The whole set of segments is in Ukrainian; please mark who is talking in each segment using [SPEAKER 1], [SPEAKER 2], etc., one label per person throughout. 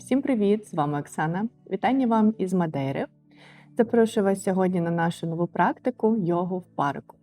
[SPEAKER 1] Всім привіт! З вами Оксана. Вітання вам із Мадейри. Запрошую вас сьогодні на нашу нову практику йогу в парку.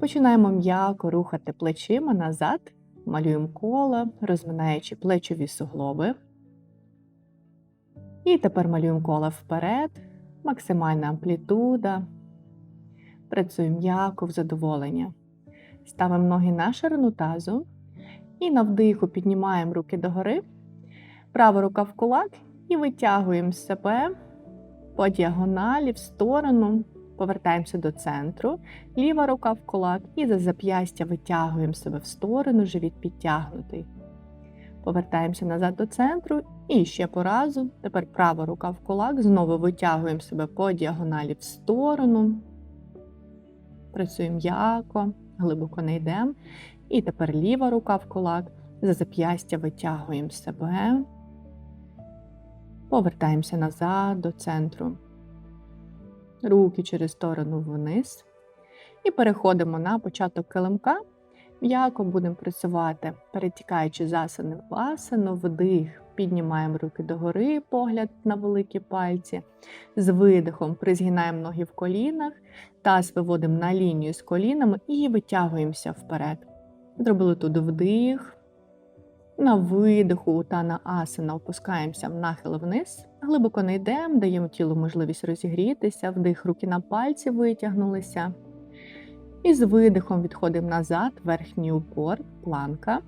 [SPEAKER 1] Починаємо м'яко рухати плечима назад, малюємо коло, розминаючи плечові суглоби. І тепер малюємо коло вперед, максимальна амплітуда. Працюємо м'яко в задоволення. Ставимо ноги на ширину тазу. І на вдиху піднімаємо руки догори. Права рука в кулак і витягуємо себе по діагоналі в сторону, повертаємося до центру, ліва рука в кулак і за зап'ястя витягуємо себе в сторону, живіт підтягнутий. Повертаємося назад до центру і ще по разу. Тепер права рука в кулак, знову витягуємо себе по діагоналі в сторону. Працюємо м'яко, глибоко не йдемо. І тепер ліва рука в кулак, за зап'ястя витягуємо себе. Повертаємося назад до центру. Руки через сторону вниз. І переходимо на початок килимка. М'яко будемо працювати, перетікаючи з асани в асану, вдих, піднімаємо руки догори, погляд на великі пальці. З видихом призгинаємо ноги в колінах, таз виводимо на лінію з колінами і витягуємося вперед. Зробили тут вдих. На видиху та на асана опускаємося в нахил вниз. Глибоко не йдемо, даємо тілу можливість розігрітися, вдих, руки на пальці витягнулися. І з видихом відходимо назад, верхній упор, планка.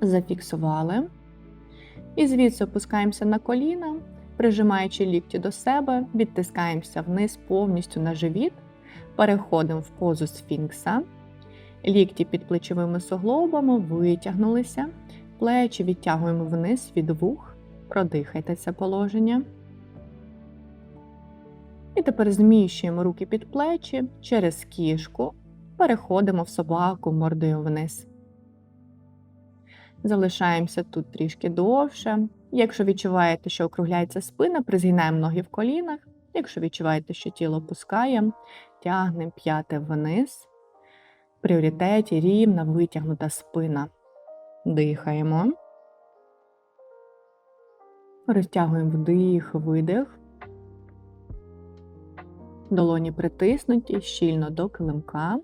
[SPEAKER 1] Зафіксували. І звідси опускаємося на коліна, прижимаючи лікті до себе, відтискаємося вниз повністю на живіт, переходимо в позу сфінкса. Лікті під плечовими суглобами витягнулися. Плечі відтягуємо вниз від вух, продихайте це положення. І тепер зміщуємо руки під плечі через кішку, переходимо в собаку мордою вниз. Залишаємося тут трішки довше. Якщо відчуваєте, що округляється спина, призгинаємо ноги в колінах. Якщо відчуваєте, що тіло пускаємо, тягнемо п'яти вниз. В пріоритеті рівна витягнута спина. Дихаємо. Розтягуємо вдих, видих. Долоні притиснуті щільно до килимка.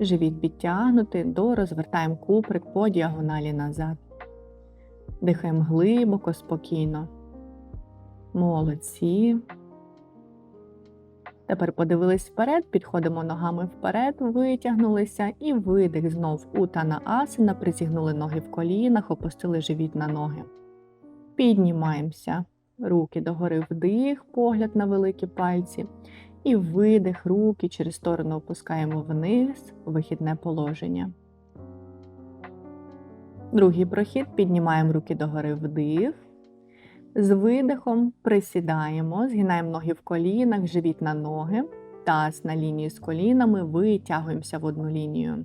[SPEAKER 1] Живіт підтягнутий, до розвертаємо куприк по діагоналі назад. Дихаємо глибоко, спокійно. Молодці. Тепер подивились вперед, підходимо ногами вперед, витягнулися і видих знов утана асана, призігнули ноги в колінах, опустили живіт на ноги. Піднімаємося. Руки догори вдих, погляд на великі пальці. І видих, руки через сторону опускаємо вниз, вихідне положення. Другий прохід піднімаємо руки догори вдих. З видихом присідаємо, згинаємо ноги в колінах, живіт на ноги, таз на лінії з колінами, витягуємося в одну лінію.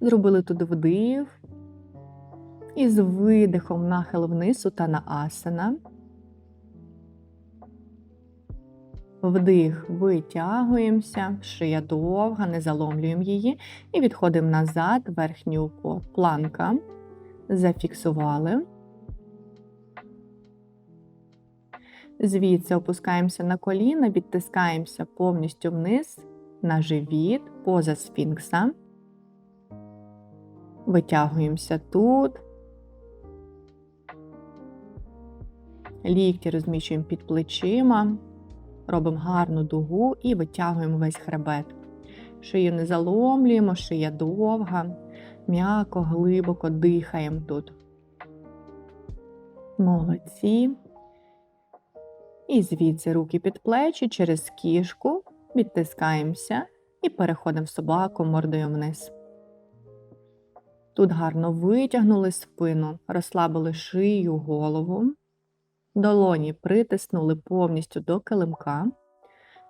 [SPEAKER 1] Зробили тут вдих. І з видихом нахил вниз та на асана. Вдих, витягуємося, шия довга, не заломлюємо її. І відходимо назад, упор. Планка. Зафіксували. Звідси опускаємося на коліна, відтискаємося повністю вниз на живіт, поза сфінкса. Витягуємося тут. Лікті розміщуємо під плечима, робимо гарну дугу і витягуємо весь хребет. Шию не заломлюємо, шия довга, м'яко, глибоко дихаємо тут. Молодці. І звідси руки під плечі через кішку, відтискаємося і переходимо в собаку мордою вниз. Тут гарно витягнули спину, розслабили шию, голову. Долоні притиснули повністю до килимка,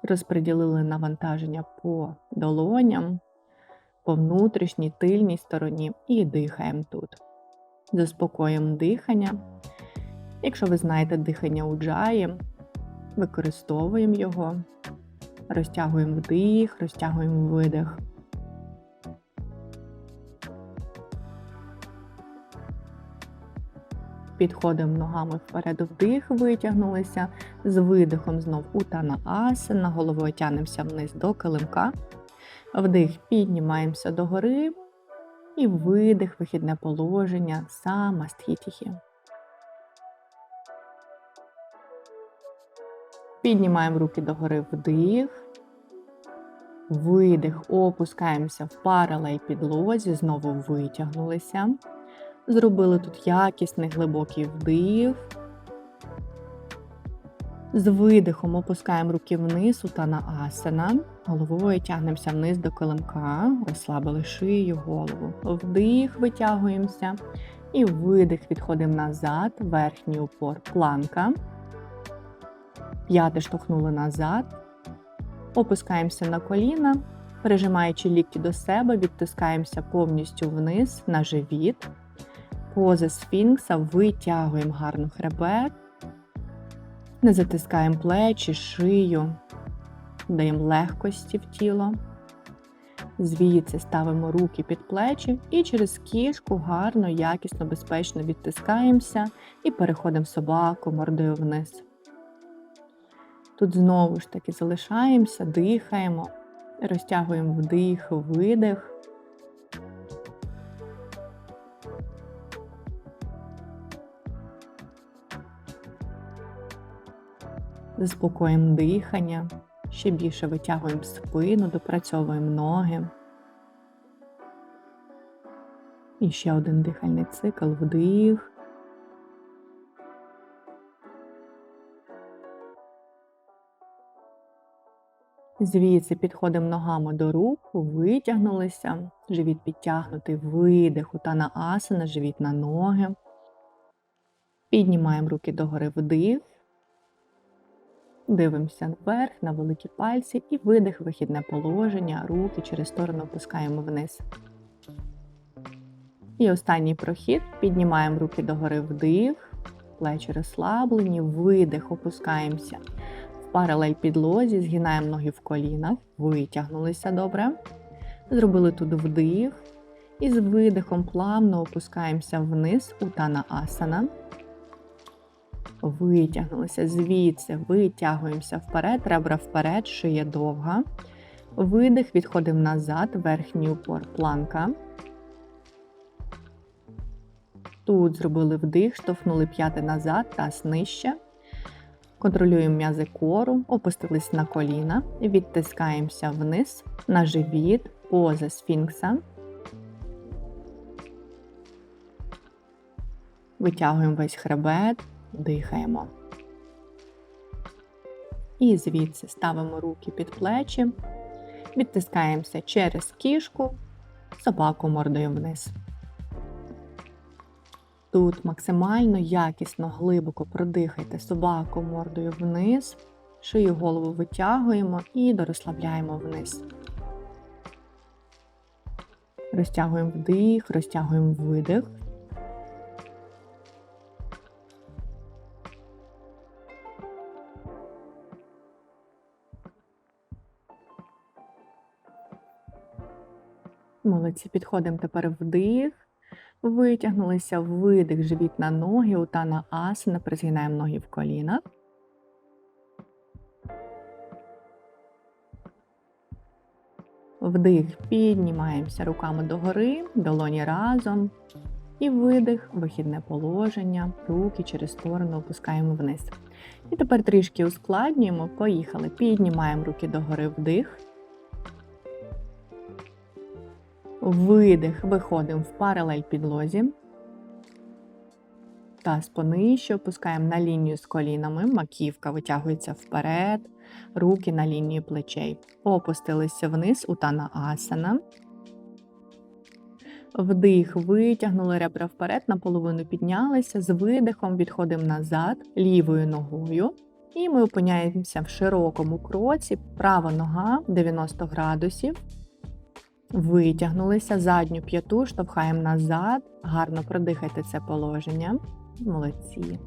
[SPEAKER 1] розподілили навантаження по долоням, по внутрішній тильній стороні і дихаємо тут. Заспокоїмо дихання. Якщо ви знаєте дихання у джаї, використовуємо його, розтягуємо вдих, розтягуємо видих. підходимо ногами вперед, вдих, витягнулися. З видихом знов утана асана, головою тянемося вниз до килимка. Вдих, піднімаємося догори. І видих, вихідне положення, самастхітіхі. Піднімаємо руки догори вдих. Видих, опускаємося в паралель підлозі, знову витягнулися. Зробили тут якісний глибокий вдих. З видихом опускаємо руки вниз, утана асана. Головою тягнемося вниз до килимка, розслабили шию, голову. Вдих, витягуємося. І видих, відходимо назад, верхній упор, планка. П'яти штовхнули назад. Опускаємося на коліна, прижимаючи лікті до себе, відтискаємося повністю вниз на живіт. Поза сфінкса витягуємо гарно хребет. Не затискаємо плечі, шию, даємо легкості в тіло. Звідси ставимо руки під плечі і через кішку гарно, якісно, безпечно відтискаємося і переходимо собаку мордою вниз. Тут знову ж таки залишаємося, дихаємо, розтягуємо вдих, видих. Заспокоїмо дихання, ще більше витягуємо спину, допрацьовуємо ноги. І ще один дихальний цикл, вдих. Звідси підходимо ногами до рук, витягнулися, живіт підтягнутий, видих, утана асана, живіт на ноги. Піднімаємо руки догори вдих. Дивимося вверх на великі пальці і видих, вихідне положення, руки через сторону опускаємо вниз. І останній прохід. Піднімаємо руки догори вдих, плечі розслаблені, видих, опускаємося паралель підлозі, згинаємо ноги в колінах, витягнулися добре. Зробили тут вдих. І з видихом плавно опускаємося вниз у тана асана. Витягнулися звідси, витягуємося вперед, ребра вперед, шия довга. Видих, відходимо назад, верхній упор, планка. Тут зробили вдих, штовхнули п'яти назад, таз нижче. Контролюємо м'язи кору, опустились на коліна, відтискаємося вниз на живіт, поза сфінкса. Витягуємо весь хребет, дихаємо. І звідси ставимо руки під плечі, відтискаємося через кішку, собаку мордою вниз. Тут максимально якісно, глибоко продихайте собаку мордою вниз, шию голову витягуємо і дорозслабляємо вниз. Розтягуємо вдих, розтягуємо видих. Молодці, підходимо тепер вдих. Витягнулися видих, живіт на ноги, утана асана, призгинаємо ноги в колінах. Вдих, піднімаємося руками догори, долоні разом. І видих, вихідне положення, руки через сторону опускаємо вниз. І тепер трішки ускладнюємо. Поїхали. Піднімаємо руки догори вдих. Видих, виходимо в паралель підлозі. Таз понижче, опускаємо на лінію з колінами, маківка витягується вперед, руки на лінію плечей. Опустилися вниз, утана асана. Вдих, витягнули ребра вперед, наполовину піднялися. З видихом відходимо назад, лівою ногою. І ми опиняємося в широкому кроці, права нога 90 градусів. Витягнулися, задню п'яту, штовхаємо назад, гарно продихайте це положення. Молодці.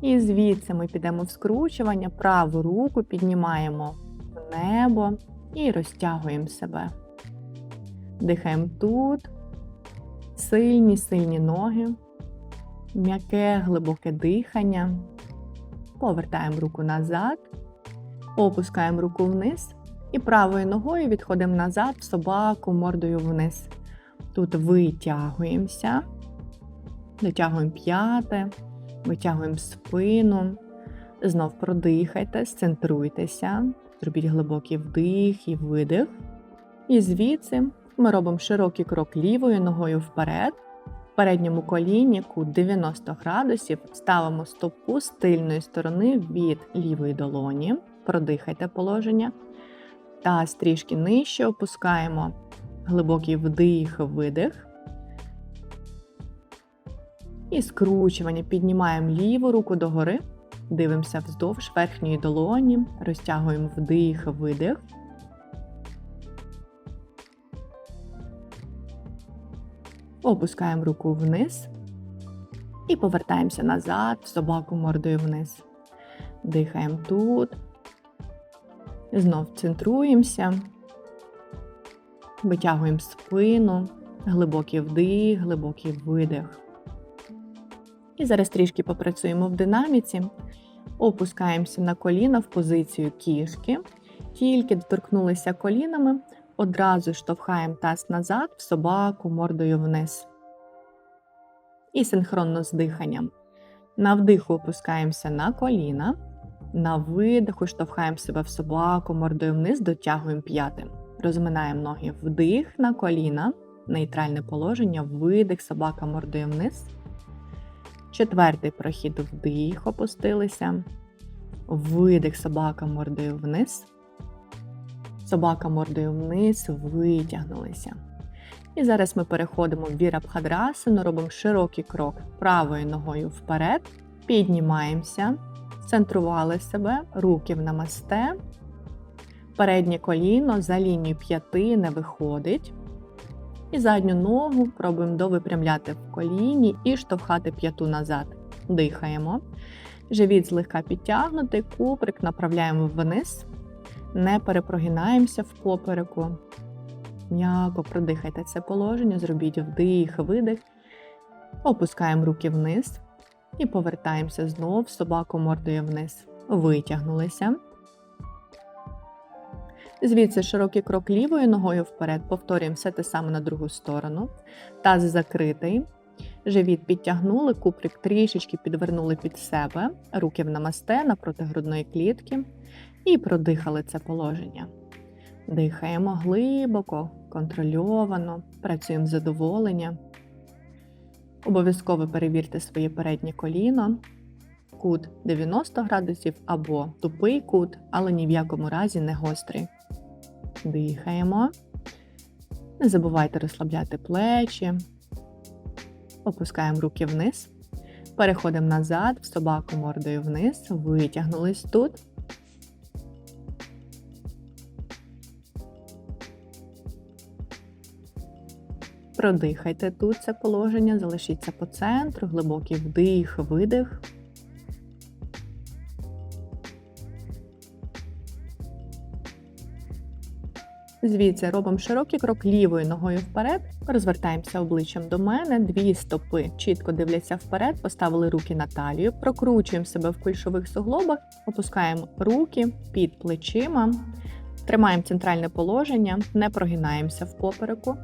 [SPEAKER 1] І звідси ми підемо в скручування, праву руку піднімаємо в небо і розтягуємо себе. Дихаємо тут. Сильні, сильні ноги. М'яке глибоке дихання. Повертаємо руку назад, опускаємо руку вниз і правою ногою відходимо назад в собаку мордою вниз. Тут витягуємося, дотягуємо п'яте, витягуємо спину. Знов продихайте, сцентруйтеся, зробіть глибокий вдих і видих. І звідси ми робимо широкий крок лівою ногою вперед. В передньому коліні кут 90 градусів ставимо стопу з тильної сторони від лівої долоні. Продихайте положення. Та трішки нижче опускаємо глибокий вдих, видих. І скручування піднімаємо ліву руку догори. Дивимося вздовж верхньої долоні, розтягуємо вдих, видих. Опускаємо руку вниз і повертаємося назад, в собаку мордою вниз. Дихаємо тут. Знов центруємося, витягуємо спину, глибокий вдих, глибокий видих. І зараз трішки попрацюємо в динаміці. Опускаємося на коліна в позицію кішки. Тільки доторкнулися колінами, одразу штовхаємо таз назад в собаку мордою вниз. І синхронно з диханням. На вдиху опускаємося на коліна. На видиху штовхаємо себе в собаку мордою вниз, дотягуємо п'ятим. Розминаємо ноги вдих на коліна, нейтральне положення, видих, собака мордою вниз. Четвертий прохід вдих, опустилися. Видих, собака мордою вниз. Собака мордою вниз, витягнулися. І зараз ми переходимо в вірабхадрасану, робимо широкий крок правою ногою вперед, піднімаємося, центрували себе, руки в намасте. Переднє коліно за лінію п'яти не виходить. І задню ногу пробуємо довипрямляти в коліні і штовхати п'яту назад. Дихаємо. Живіт злегка підтягнутий, куприк направляємо вниз, не перепрогинаємося в попереку. М'яко продихайте це положення, зробіть вдих, видих. Опускаємо руки вниз і повертаємося знов собаку мордою вниз. Витягнулися. Звідси широкий крок лівою ногою вперед. Повторюємо все те саме на другу сторону. Таз закритий. Живіт підтягнули, куприк трішечки підвернули під себе, руки в намасте напроти грудної клітки і продихали це положення. Дихаємо глибоко, контрольовано, працюємо задоволення. Обов'язково перевірте своє переднє коліно, кут 90 градусів або тупий кут, але ні в якому разі не гострий. Дихаємо. Не забувайте розслабляти плечі. Опускаємо руки вниз. Переходимо назад, в собаку мордою вниз, витягнулись тут. Продихайте. Тут це положення, залишіться по центру, глибокий вдих, видих. Звідси робимо широкий крок лівою ногою вперед, розвертаємося обличчям до мене, дві стопи. Чітко дивляться вперед, поставили руки на талію, прокручуємо себе в кульшових суглобах, опускаємо руки під плечима, тримаємо центральне положення, не прогинаємося в попереку,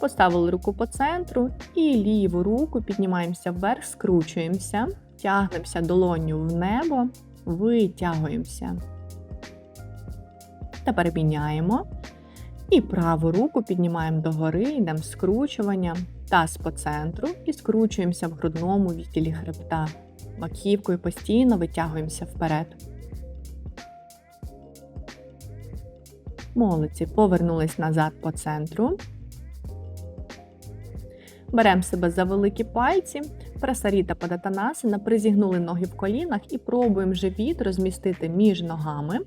[SPEAKER 1] поставили руку по центру і ліву руку піднімаємося вверх, скручуємося, тягнемося долоню в небо, витягуємося. Тепер міняємо. І праву руку піднімаємо догори, йдемо скручування, таз по центру і скручуємося в грудному відділі хребта. Маківкою постійно витягуємося вперед. Молодці, повернулись назад по центру. Беремо себе за великі пальці, прасаріта падатанасана, призігнули ноги в колінах і пробуємо живіт розмістити між ногами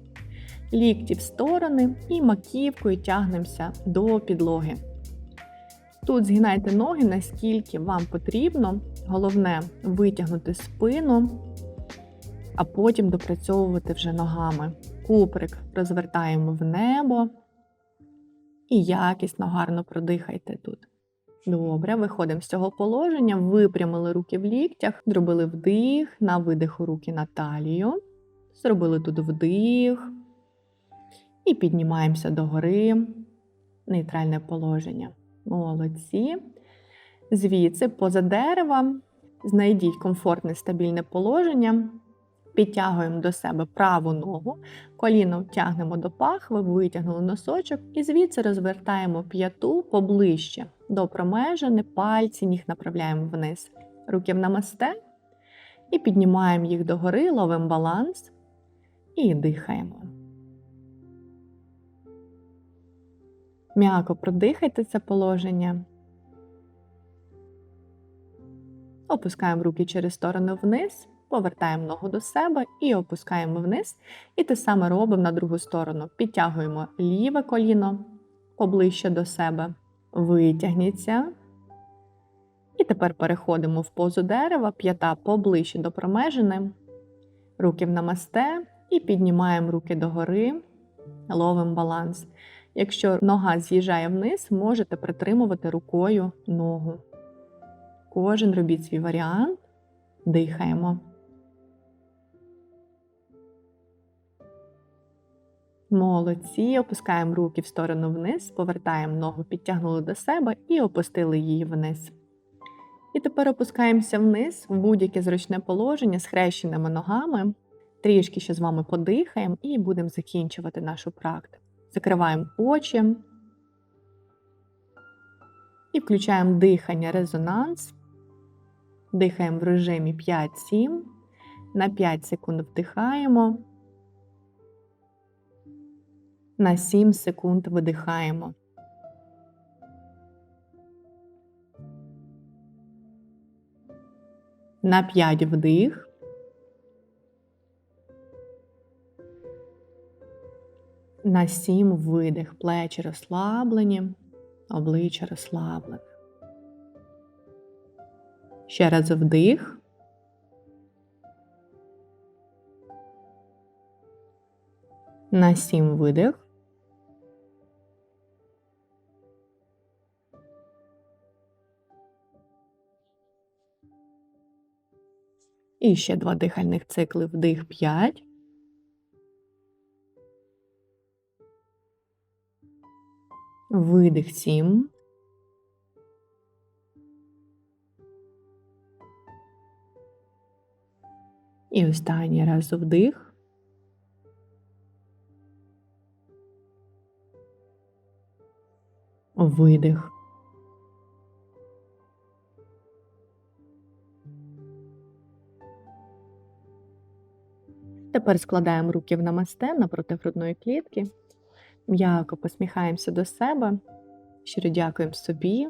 [SPEAKER 1] лікті в сторони і маківкою тягнемося до підлоги. Тут згинайте ноги, наскільки вам потрібно. Головне витягнути спину, а потім допрацьовувати вже ногами. Куприк розвертаємо в небо і якісно гарно продихайте тут. Добре, виходимо з цього положення, випрямили руки в ліктях, зробили вдих, на видиху руки на талію. Зробили тут вдих. І піднімаємося догори. Нейтральне положення. Молодці. Звідси, поза дерева, знайдіть комфортне стабільне положення. Підтягуємо до себе праву ногу, коліно тягнемо до пахви, витягнули носочок і звідси розвертаємо п'яту поближче до промежини, пальці, ніг направляємо вниз. Руки в намасте і піднімаємо їх догори, ловимо баланс і дихаємо. М'яко продихайте це положення. Опускаємо руки через сторону вниз, повертаємо ногу до себе і опускаємо вниз. І те саме робимо на другу сторону. Підтягуємо ліве коліно поближче до себе, витягніться. І тепер переходимо в позу дерева, п'ята поближче до промежини, руки в намасте і піднімаємо руки догори, ловимо баланс. Якщо нога з'їжджає вниз, можете притримувати рукою ногу. Кожен робіть свій варіант, дихаємо. Молодці, опускаємо руки в сторону вниз, повертаємо ногу, підтягнули до себе і опустили її вниз. І тепер опускаємося вниз в будь-яке зручне положення з хрещеними ногами. Трішки ще з вами подихаємо і будемо закінчувати нашу практику. Закриваємо очі і включаємо дихання резонанс. Дихаємо в режимі 5-7. На 5 секунд вдихаємо. На 7 секунд видихаємо. На 5 вдих. На 7 видих. Плечі розслаблені, обличчя розслаблене. Ще раз вдих. На 7 видих. І ще два дихальних цикли вдих 5. Видих 7. І останній раз вдих. Видих. Тепер складаємо руки в намасте напроти грудної клітки. М'яко посміхаємося до себе. Щиро дякуємо собі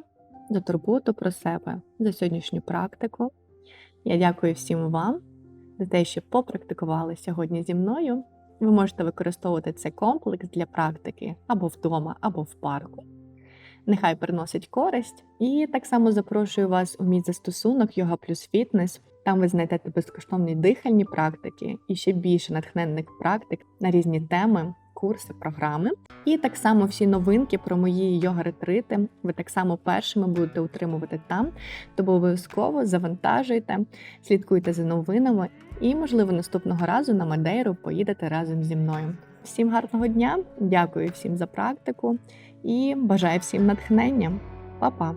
[SPEAKER 1] за турботу про себе, за сьогоднішню практику. Я дякую всім вам за те, що попрактикували сьогодні зі мною. Ви можете використовувати цей комплекс для практики або вдома, або в парку. Нехай приносить користь. І так само запрошую вас у мій застосунок Йога плюс Фітнес. Там ви знайдете безкоштовні дихальні практики і ще більше натхненних практик на різні теми, курси, програми. І так само всі новинки про мої йога-ретрити ви так само першими будете утримувати там. Тому обов'язково завантажуйте, слідкуйте за новинами і, можливо, наступного разу на Мадейру поїдете разом зі мною. Всім гарного дня! Дякую всім за практику і бажаю всім натхнення. Па-па!